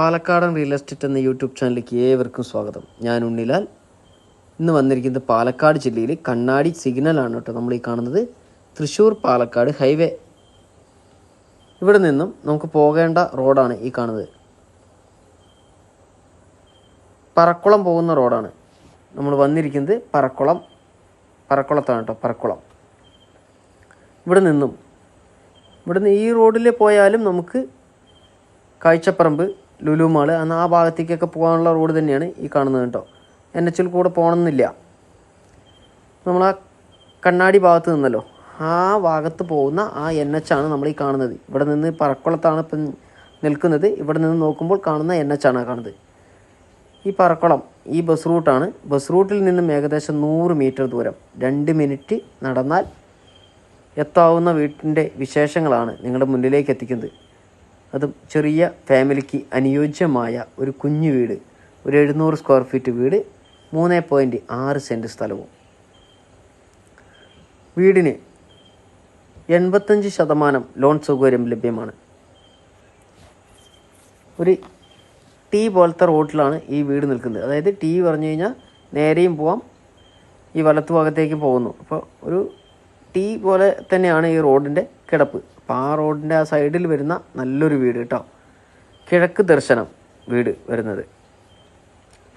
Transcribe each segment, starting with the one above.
പാലക്കാടൻ real estate എന്ന YouTube ചാനലിലേക്ക് ഏവർക്കും സ്വാഗതം. ഞാൻ ഉണ്ണിലാൽ. ഇന്ന് വന്നിരിക്കുന്നത് പാലക്കാട് ജില്ലയിൽ കണ്ണാടി സിഗ്നലാണ് കേട്ടോ നമ്മൾ ഈ കാണുന്നത്. തൃശ്ശൂർ പാലക്കാട് ഹൈവേ ഇവിടെ നിന്നും നമുക്ക് പോകേണ്ട റോഡാണ് ഈ കാണുന്നത്. പറക്കുളം പോകുന്ന റോഡാണ് നമ്മൾ വന്നിരിക്കുന്നത് പറക്കുളം. പറക്കുളത്താണ് കേട്ടോ പറക്കുളം. ഇവിടെ നിന്നും. ഇവിടുന്ന് ഈ റോഡിൽ പോയാലും നമുക്ക് കാഴ്ചപ്പറമ്പ് ലുലു മാൾ അന്ന് ആ ഭാഗത്തേക്കൊക്കെ പോകാനുള്ള റോഡ് തന്നെയാണ് ഈ കാണുന്നത് കേട്ടോ. എൻ എച്ചിൽ കൂടെ പോകണമെന്നില്ല. നമ്മൾ ആ കണ്ണാടി ഭാഗത്ത് നിന്നല്ലോ. ആ ഭാഗത്ത് പോകുന്ന ആ എൻ ആണ് നമ്മൾ ഈ കാണുന്നത്. ഇവിടെ നിന്ന് പറക്കുളത്താണ് ഇപ്പം നിൽക്കുന്നത്. ഇവിടെ നിന്ന് നോക്കുമ്പോൾ കാണുന്ന എൻ ആണ് കാണുന്നത്. ഈ പറക്കുളം ഈ ബസ് റൂട്ടാണ് ബസ് റൂട്ടിൽ നിന്നും ഏകദേശം നൂറ് മീറ്റർ ദൂരം. രണ്ട് മിനിറ്റ് നടന്നാൽ എത്താവുന്ന വീട്ടിന്റെ വിശേഷങ്ങളാണ് നിങ്ങളുടെ മുന്നിലേക്ക് എത്തിക്കുന്നത്. അതും ചെറിയ ഫാമിലിക്ക് അനുയോജ്യമായ ഒരു കുഞ്ഞു വീട് ഒരു എഴുന്നൂറ് സ്ക്വയർ ഫീറ്റ് വീട് മൂന്ന് പോയിന്റ് ആറ് സെന്റ് സ്ഥലവും. വീടിന് എൺപത്തഞ്ച് ശതമാനം ലോൺ സൗകര്യം ലഭ്യമാണ്. ഒരു ടീ പോലത്തെ റോട്ടിലാണ് ഈ വീട് നിൽക്കുന്നത്. അതായത് ടീ പറഞ്ഞു കഴിഞ്ഞാൽ നേരെയും പോവാം ഈ വലത്തു ഭാഗത്തേക്ക് പോകുന്നു. അപ്പോൾ ഒരു ടീ പോലെ തന്നെയാണ് ഈ റോഡിന്റെ കിടപ്പ് അപ്പോൾ ആ റോഡിന്റെ ആ സൈഡിൽ വരുന്ന നല്ലൊരു വീട് കേട്ടോ. കിഴക്ക് ദർശനം വീട് വരുന്നത്.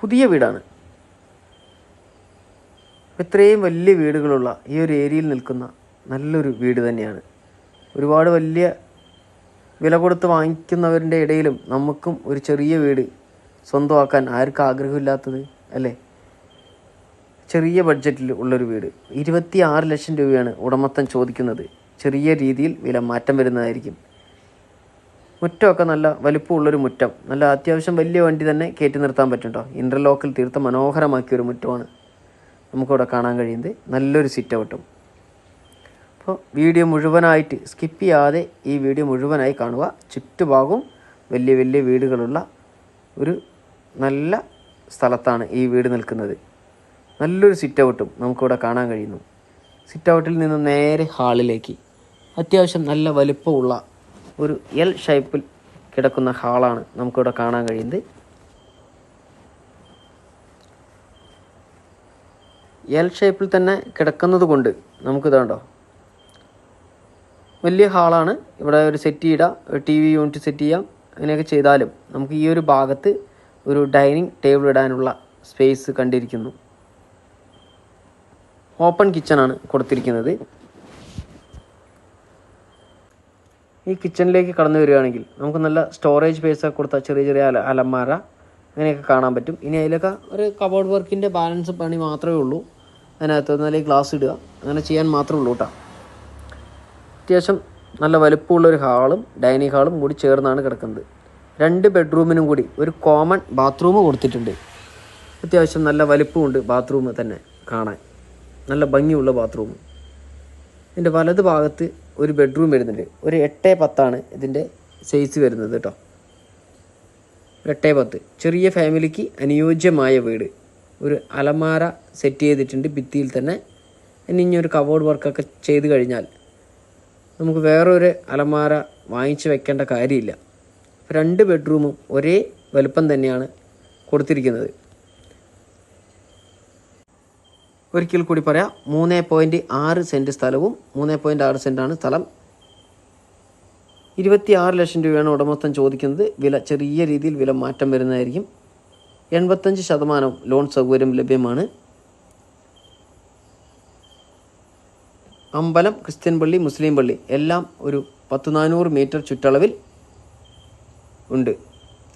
പുതിയ വീടാണ്. ഇത്രയും വലിയ വീടുകളുള്ള ഈ ഒരു ഏരിയയിൽ നിൽക്കുന്ന നല്ലൊരു വീട് തന്നെയാണ്. ഒരുപാട് വലിയ വില കൊടുത്ത് വാങ്ങിക്കുന്നവരുടെ ഇടയിലും നമുക്കും ഒരു ചെറിയ വീട് സ്വന്തമാക്കാൻ ആർക്കും ആഗ്രഹമില്ലാത്തത് അല്ലേ? ചെറിയ ബഡ്ജറ്റിൽ ഉള്ളൊരു വീട്. ഇരുപത്തി ആറ് ലക്ഷം രൂപയാണ് ഉടമസ്ഥൻ ചോദിക്കുന്നത്. ചെറിയ രീതിയിൽ വില മാറ്റം വരുന്നതായിരിക്കും. മുറ്റമൊക്കെ നല്ല വലിപ്പമുള്ളൊരു മുറ്റം. നല്ല അത്യാവശ്യം വലിയ വണ്ടി തന്നെ കയറ്റി നിർത്താൻ പറ്റും ഇന്റർലോക്കിൽ തീർത്ത മനോഹരമാക്കിയ ഒരു മുറ്റമാണ് നമുക്കിവിടെ കാണാൻ കഴിയുന്നത്. നല്ലൊരു സിറ്റ് ഔട്ടും. അപ്പോൾ വീഡിയോ മുഴുവനായിട്ട് സ്കിപ്പ് ചെയ്യാതെ ഈ വീഡിയോ മുഴുവനായി കാണുക. ചുറ്റുഭാഗവും വലിയ വലിയ വീടുകളുള്ള ഒരു നല്ല സ്ഥലത്താണ് ഈ വീട് നിൽക്കുന്നത്. നല്ലൊരു സിറ്റ് ഔട്ടും നമുക്കിവിടെ കാണാൻ കഴിയുന്നു. സിറ്റ് ഔട്ടിൽ നിന്ന് നേരെ ഹാളിലേക്ക്. അത്യാവശ്യം നല്ല വലിപ്പമുള്ള ഒരു എൽ ഷേപ്പിൽ കിടക്കുന്ന ഹാളാണ് നമുക്കിവിടെ കാണാൻ കഴിയുന്നത്. എൽ ഷേപ്പിൽ തന്നെ കിടക്കുന്നത് കൊണ്ട് നമുക്കിതുണ്ടോ വലിയ ഹാളാണ്. ഇവിടെ ഒരു സെറ്റ് ഇടാം ടി വി യൂണിറ്റ് സെറ്റ് ചെയ്യാം. അങ്ങനെയൊക്കെ ചെയ്താലും നമുക്ക് ഈ ഒരു ഭാഗത്ത് ഒരു ഡൈനിങ് ടേബിൾ ഇടാനുള്ള സ്പേസ് കണ്ടിരിക്കുന്നു. ഓപ്പൺ കിച്ചണാണ് കൊടുത്തിരിക്കുന്നത്. ഈ കിച്ചണിലേക്ക് കടന്നു വരികയാണെങ്കിൽ നമുക്ക് നല്ല സ്റ്റോറേജ് സ്പേസ് ഒക്കെ കൊടുത്ത ചെറിയ ചെറിയ അല അലമാര അങ്ങനെയൊക്കെ കാണാൻ പറ്റും. ഇനി അതിലൊക്കെ ഒരു കബോർഡ് വർക്കിന്റെ ബാലൻസ് പണി മാത്രമേ ഉള്ളൂ. അതിനകത്ത് നല്ല ഗ്ലാസ് ഇടുക. അങ്ങനെ ചെയ്യാൻ മാത്രമേ ഉള്ളൂ കേട്ടോ. അത്യാവശ്യം നല്ല വലുപ്പമുള്ളൊരു ഹാളും ഡൈനിങ് ഹാളും കൂടി ചേർന്നാണ് കിടക്കുന്നത്. രണ്ട് ബെഡ്റൂമിനും കൂടി ഒരു കോമൺ ബാത്റൂം കൊടുത്തിട്ടുണ്ട്. അത്യാവശ്യം നല്ല വലുപ്പമുണ്ട് ബാത്റൂം തന്നെ കാണാൻ. നല്ല ഭംഗിയുള്ള ബാത്റൂം ഇതിന്റെ വലത് ഭാഗത്ത് ഒരു ബെഡ്റൂം വരുന്നുണ്ട്. ഒരു എട്ട് പത്താണ് ഇതിന്റെ സൈസ് വരുന്നത് കേട്ടോ എട്ട് പത്ത്. ചെറിയ ഫാമിലിക്ക് അനുയോജ്യമായ വീട്. ഒരു അലമാര സെറ്റ് ചെയ്തിട്ടുണ്ട് ഭിത്തിയിൽ തന്നെ. ഇനി ഇനി ഒരു കബോർഡ് വർക്കൊക്കെ ചെയ്ത് കഴിഞ്ഞാൽ നമുക്ക് വേറൊരു അലമാര വാങ്ങിച്ച് വെക്കേണ്ട കാര്യമില്ല. രണ്ട് ബെഡ്റൂമും ഒരേ വലുപ്പം തന്നെയാണ് കൊടുത്തിരിക്കുന്നത്. ഒരിക്കൽ കൂടി പറയാം. മൂന്ന് പോയിന്റ് ആറ് സെന്റ് സ്ഥലവും മൂന്ന് പോയിന്റ് ആറ് സെന്റാണ് സ്ഥലം. ഇരുപത്തി ആറ് ലക്ഷം രൂപയാണ് ഉടമസ്ഥൻ ചോദിക്കുന്നത്. വില ചെറിയ രീതിയിൽ വില മാറ്റം വരുന്നതായിരിക്കും. എൺപത്തഞ്ച് ശതമാനം ലോൺ സൗകര്യം ലഭ്യമാണ്. അമ്പലം ക്രിസ്ത്യൻ പള്ളി മുസ്ലിം പള്ളി എല്ലാം ഒരു പത്ത് നാനൂറ് മീറ്റർ ചുറ്റളവിൽ ഉണ്ട്.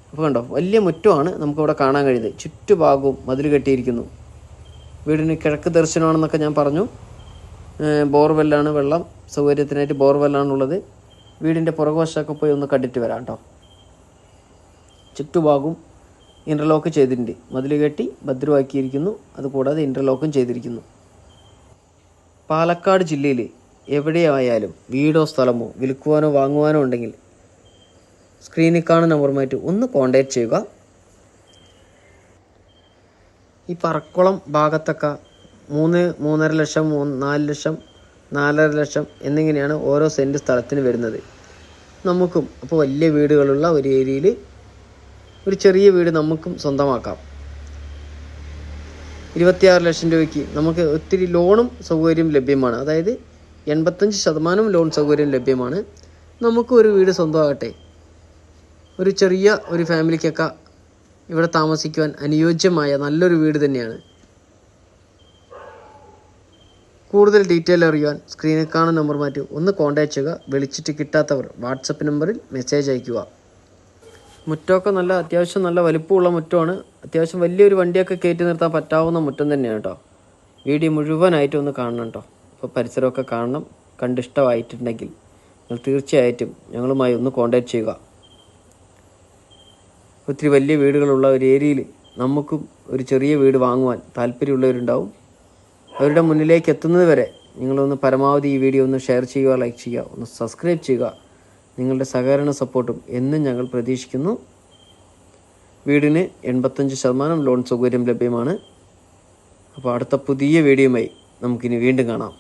അപ്പോൾ കണ്ടോ വലിയ മുറ്റമാണ് നമുക്കിവിടെ കാണാൻ കഴിയുന്നത്. ചുറ്റുഭാഗവും മതിൽ കെട്ടിയിരിക്കുന്നു. വീടിന് കിഴക്ക് ദർശനമാണെന്നൊക്കെ ഞാൻ പറഞ്ഞു. ബോർവെല്ലാണ് വെള്ളം. സൗകര്യത്തിനായിട്ട് ബോർവെല്ലാണുള്ളത്. വീടിന്റെ പുറകുവശമൊക്കെ പോയി ഒന്ന് കണ്ടിട്ട് വരാം കേട്ടോ. ചുറ്റുഭാഗവും ഇന്റർലോക്ക് ചെയ്തിട്ടുണ്ട്. മതിൽ കെട്ടി ഭദ്രമാക്കിയിരിക്കുന്നു. അതുകൂടാതെ ഇന്റർലോക്കും ചെയ്തിരിക്കുന്നു. പാലക്കാട് ജില്ലയിൽ എവിടെയായാലും വീടോ സ്ഥലമോ വിൽക്കുവാനോ വാങ്ങുവാനോ ഉണ്ടെങ്കിൽ സ്ക്രീനിൽ കാണുന്ന നമ്പറുമായിട്ട് ഒന്ന് കോൺടാക്റ്റ് ചെയ്യുക. ഈ പറക്കുളം ഭാഗത്തൊക്കെ മൂന്ന് മൂന്നര ലക്ഷം മൂന്ന് നാല് ലക്ഷം നാലര ലക്ഷം എന്നിങ്ങനെയാണ് ഓരോ സെന്റ് സ്ഥലത്തിന് വരുന്നത്. നമുക്കും അപ്പോൾ വലിയ വീടുകളുള്ള ഒരു ഏരിയയിൽ ഒരു ചെറിയ വീട് നമുക്കും സ്വന്തമാക്കാം. ഇരുപത്തിയാറ് ലക്ഷം രൂപയ്ക്ക് നമുക്ക് ഒത്തിരി ലോണും സൗകര്യം ലഭ്യമാണ്. അതായത് എൺപത്തഞ്ച് ശതമാനം ലോൺ സൗകര്യം ലഭ്യമാണ്. നമുക്ക് ഒരു വീട് സ്വന്തമാകട്ടെ. ഒരു ചെറിയ ഒരു ഫാമിലിക്കൊക്കെ ഇവിടെ താമസിക്കുവാൻ അനുയോജ്യമായ നല്ലൊരു വീട് തന്നെയാണ്. കൂടുതൽ ഡീറ്റെയിൽ അറിയുവാൻ സ്ക്രീനിൽ കാണുന്ന നമ്പർ മാറ്റി ഒന്ന് കോൺടാക്ട് ചെയ്യുക. വിളിച്ചിട്ട് കിട്ടാത്തവർ വാട്സപ്പ് നമ്പറിൽ മെസ്സേജ് അയയ്ക്കുക മുറ്റമൊക്കെ നല്ല അത്യാവശ്യം നല്ല വലിപ്പമുള്ള മുറ്റമാണ്. അത്യാവശ്യം വലിയൊരു വണ്ടിയൊക്കെ കയറ്റി നിർത്താൻ പറ്റാവുന്ന മുറ്റം തന്നെയാണ് കേട്ടോ വീഡിയോ മുഴുവനായിട്ട് ഒന്ന് കാണണം കേട്ടോ അപ്പോൾ പരിസരമൊക്കെ കാണണം. കണ്ടിഷ്ടമായിട്ടുണ്ടെങ്കിൽ നിങ്ങൾ തീർച്ചയായിട്ടും ഞങ്ങളുമായി ഒന്ന് കോൺടാക്ട് ചെയ്യുക. ഒത്തിരി വലിയ വീടുകളുള്ള ഒരു ഏരിയയിൽ നമുക്കും ഒരു ചെറിയ വീട് വാങ്ങുവാൻ താല്പര്യമുള്ളവരുണ്ടാവും. അവരുടെ മുന്നിലേക്ക് എത്തുന്നത് വരെ നിങ്ങളൊന്ന് പരമാവധി ഈ വീഡിയോ ഒന്ന് ഷെയർ ചെയ്യുക ലൈക്ക് ചെയ്യുക ഒന്ന് സബ്സ്ക്രൈബ് ചെയ്യുക. നിങ്ങളുടെ സഹകരണ സപ്പോർട്ടും എന്നും ഞങ്ങൾ പ്രതീക്ഷിക്കുന്നു. വീടിന് എൺപത്തഞ്ച് ശതമാനം ലോൺ സൗകര്യം ലഭ്യമാണ്. അപ്പോൾ അടുത്ത പുതിയ വീഡിയോയുമായി നമുക്കിനി വീണ്ടും കാണാം.